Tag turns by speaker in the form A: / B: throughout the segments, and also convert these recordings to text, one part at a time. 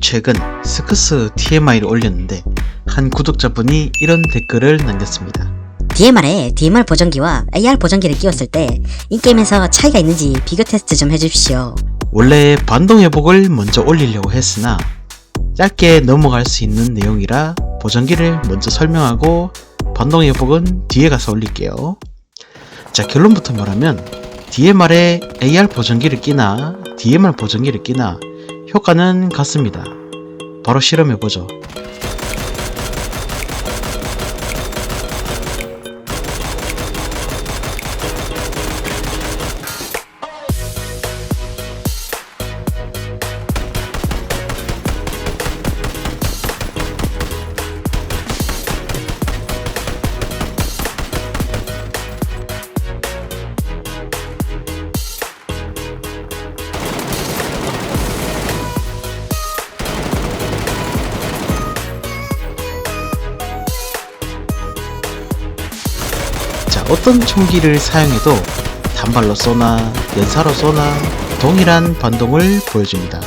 A: 최근 스크스 TMI를 올렸는데 한 구독자분이 이런 댓글을 남겼습니다.
B: DMR에 DMR 보정기와 AR 보정기를 끼웠을 때 인게임에서 차이가 있는지 비교 테스트 좀 해주십시오.
A: 원래 반동 회복을 먼저 올리려고 했으나 짧게 넘어갈 수 있는 내용이라 보정기를 먼저 설명하고 반동 회복은 뒤에 가서 올릴게요. 자 결론부터 말하면 DMR에 AR 보정기를 끼나 DMR 보정기를 끼나 효과는 같습니다. 바로 실험해보죠. 어떤 총기를 사용해도 단발로 쏘나 연사로 쏘나 동일한 반동을 보여줍니다.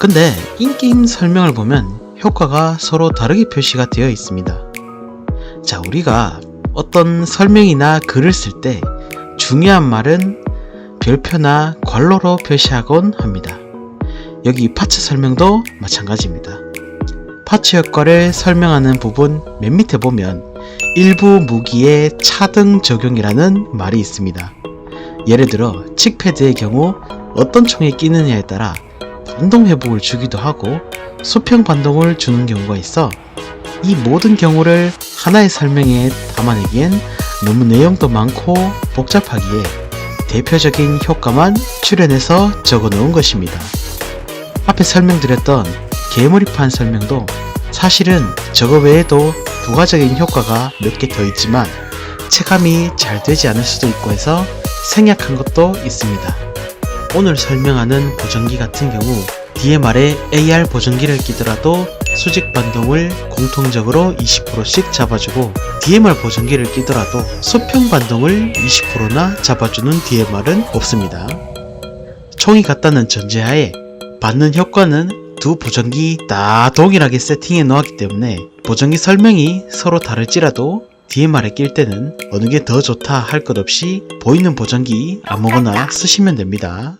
A: 근데 인게임 설명을 보면 효과가 서로 다르게 표시가 되어 있습니다. 자, 우리가 어떤 설명이나 글을 쓸 때 중요한 말은 별표나 괄호로 표시하곤 합니다. 여기 파츠 설명도 마찬가지입니다. 파츠 효과를 설명하는 부분 맨 밑에 보면 일부 무기의 차등 적용이라는 말이 있습니다. 예를 들어 칙패드의 경우 어떤 총에 끼느냐에 따라 반동 회복을 주기도 하고 수평 반동을 주는 경우가 있어 이 모든 경우를 하나의 설명에 담아내기엔 너무 내용도 많고 복잡하기에 대표적인 효과만 출연해서 적어 놓은 것입니다. 앞에 설명드렸던 개머리판 설명도 사실은 저거 외에도 부가적인 효과가 몇 개 더 있지만 체감이 잘 되지 않을 수도 있고 해서 생략한 것도 있습니다. 오늘 설명하는 보정기 같은 경우 DMR에 AR 보정기를 끼더라도 수직 반동을 공통적으로 20%씩 잡아주고 DMR 보정기를 끼더라도 수평 반동을 20%나 잡아주는 DMR은 없습니다. 총이 같다는 전제하에 받는 효과는 두 보정기 다 동일하게 세팅해 놓았기 때문에 보정기 설명이 서로 다를지라도 DMR에 낄 때는 어느 게 더 좋다 할 것 없이 보이는 보정기 아무거나 쓰시면 됩니다.